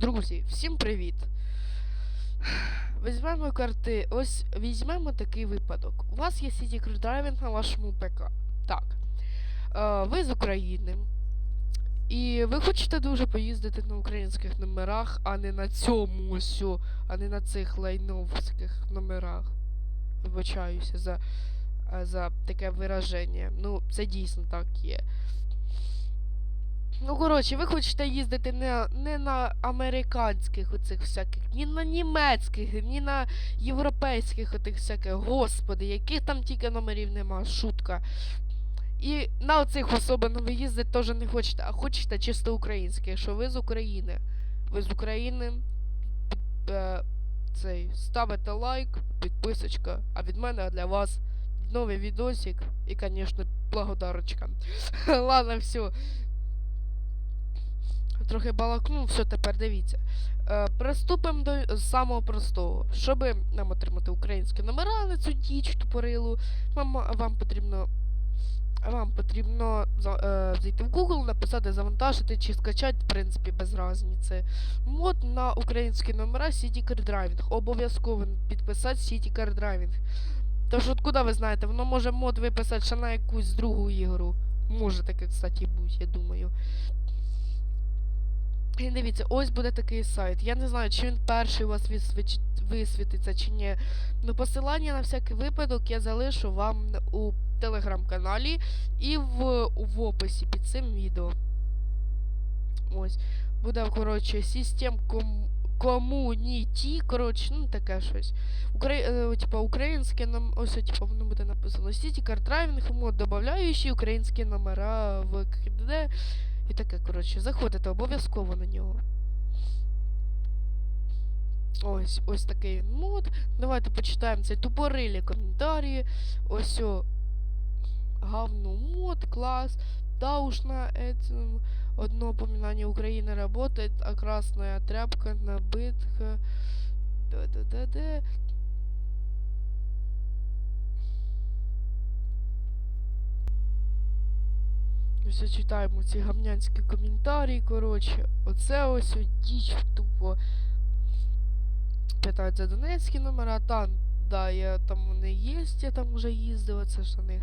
Друзі, всім привіт! Візьмемо карти. Ось візьмемо такий випадок. У вас є City Driving на вашому ПК. Так. Е, ви з України. І ви хочете дуже поїздити на українських номерах, а не на цьому ось, а не на цих лайновських номерах. Вибачаюся за, за таке вираження. Ну, це дійсно так є. Ну, коротше, ви хочете їздити не, не на американських оцих всяких, ні на німецьких, ні на європейських отих всяких, господи, яких там тільки номерів нема, шутка. І на оцих особливо ви їздити теж не хочете, а хочете чисто українських, що ви з України. Ви з України. е, цей, ставите лайк, підписочка, а від мене для вас новий відосик і, звісно, благодарочка. Ладно, все. Трохи балакну, все, тепер дивіться. Е, приступимо до самого простого. Щоб нам отримати українські номера на цю діч тупорилу, вам, вам потрібно. Вам потрібно е, зайти в Google, написати завантажити чи скачати, в принципі, без різниці. Мод на українські номера City Car Driving. Обов'язково підписати City Car Driving. Тож откуда ви знаєте, воно може мод виписати ще на якусь другу ігру. Може таке, кстати, бути, я думаю. І дивіться, ось буде такий сайт. Я не знаю, чи він перший у вас висвітиться, чи ні. Ну, посилання на всякий випадок я залишу вам у телеграм-каналі і в, в описі під цим відео. Ось. Буде, коротше, System ком... Community, коротше, ну таке щось. Укра... е, типа, українське нам. Ось, типа, воно буде написано. Car Driving, мод додаючи українські номера в КД. І таке, коротше, заходите обов'язково на нього. Ось, ось такий він мод. Давайте почитаємо цей тупорилі коментарі. Ось о. Говно мод, класс. Да уж на этом одно упоминание Украины работает, а красная тряпка набытка. Да-да-да-да. Все читаємо ці гамнянські коментарі, коротше. Оце ось діч тупо. Питають за донецькі номера, там, да, я там вони є, я там вже їздив, це ж на них.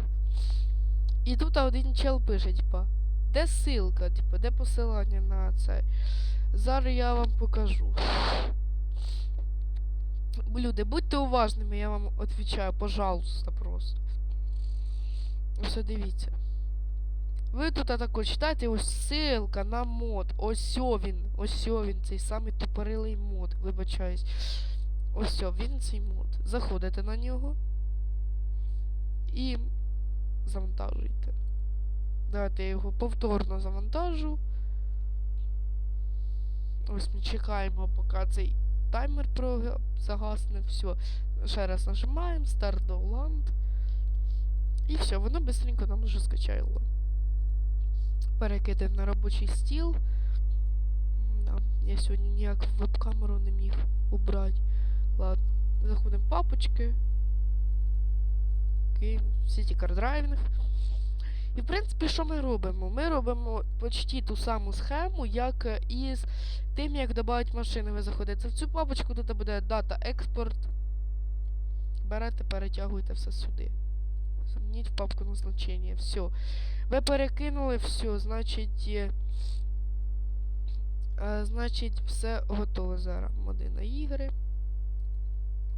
І тут один чел пише, типа, де ссылка, типа, де посилання на це. Зараз я вам покажу. Люди, будьте уважними, я вам відповідаю, пожалуйста, просто. Все дивіться. Ви тут також читаєте ось ссылка на мод. Ось він. Ось він, цей самий тупорилий мод. Вибачаюсь. Ось він цей мод. Заходите на нього. І завантажуйте. Давайте я його повторно завантажу. Ось ми чекаємо, поки цей таймер загасне. Все. Ще раз нажимаємо Start Download. І все, воно быстренько нам вже скачало. Перекидаємо на робочий стіл. Да, я сьогодні ніяк веб-камеру не міг убрати. Ладно, заходимо в папочки. Окей, City Car Driving. І в принципі, що ми робимо? Ми робимо почти ту саму схему, як е, із тим, як додати машини. Ви заходите в цю папочку, тут буде дата експорт. Берете, перетягуєте все сюди. Замініть в папку назначення. Все. Ви перекинули все, значить. е, значить, все готове зараз. Моди на ігри.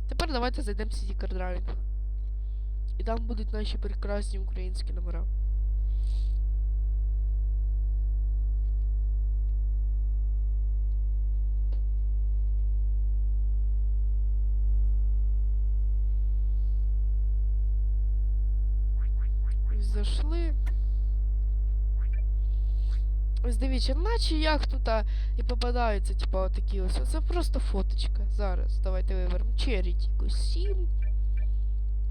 Тепер давайте зайдемо в City Car Driving. І там будуть наші прекрасні українські номера. Зайшли. Ось дивіться, наче як тут і попадаються, типа, отакі ось. Це просто фоточка. Зараз. Давайте виберемо Charity 7.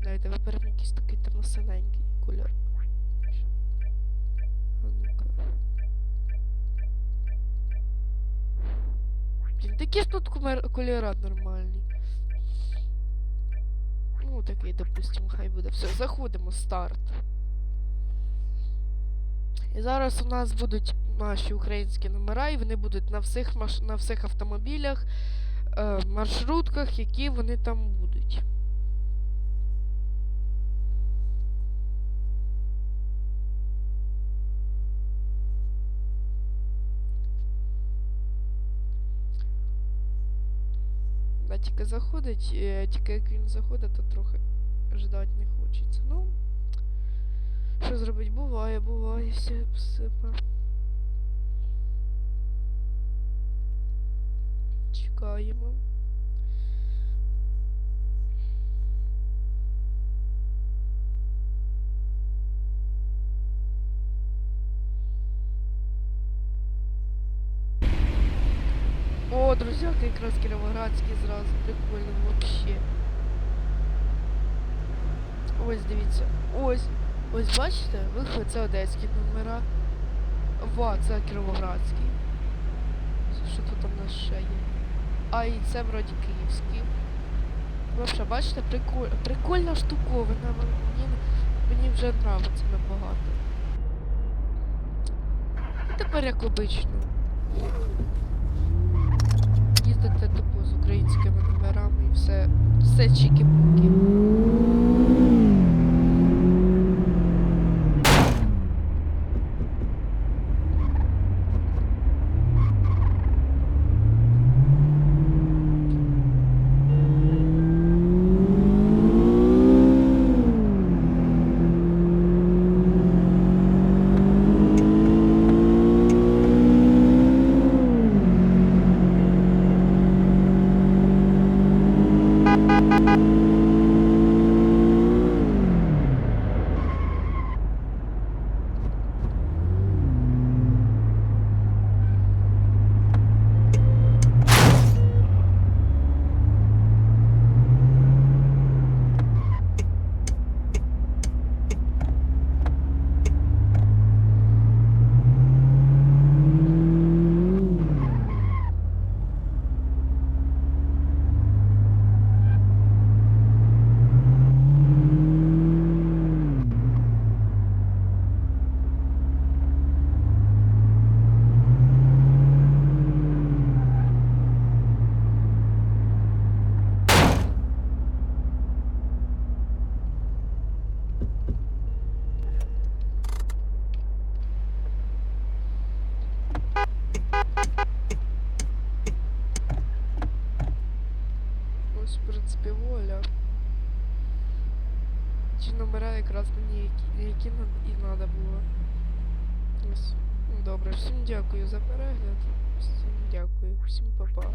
Давайте виберемо якийсь такий темно-синенький кольор. Блін, такі ж тут кольора нормальні. Ну, такий, допустимо, хай буде. Все, заходимо, старт. І зараз у нас будуть наші українські номера, і вони будуть на всіх маш... на всіх автомобілях, е, маршрутках, які вони там будуть. Да, тільки заходить, е, тільки як він заходить, то трохи ждать не хочеться. Ну, що зробить? Буває, буває, все, все. па. Чекаємо. О, друзяки, якраз Кіровоградський зразу. Прикольно вообще. Ось дивіться. Ось. Ось бачите? Виход це одеські номера. Ва, це Кіровоградський. Що тут у нас ще є? А і це вроді київський. Вообще, бачите, приколь... прикольна штуковина. Мені, мені вже нравиться набагато. І тепер як обично. Їздите тупо з українськими номерами і все. Все чікі-пуки. номера якраз мені які нам і треба було. Ось. Ну, добре, всім дякую за перегляд. Всім дякую, всім па-па.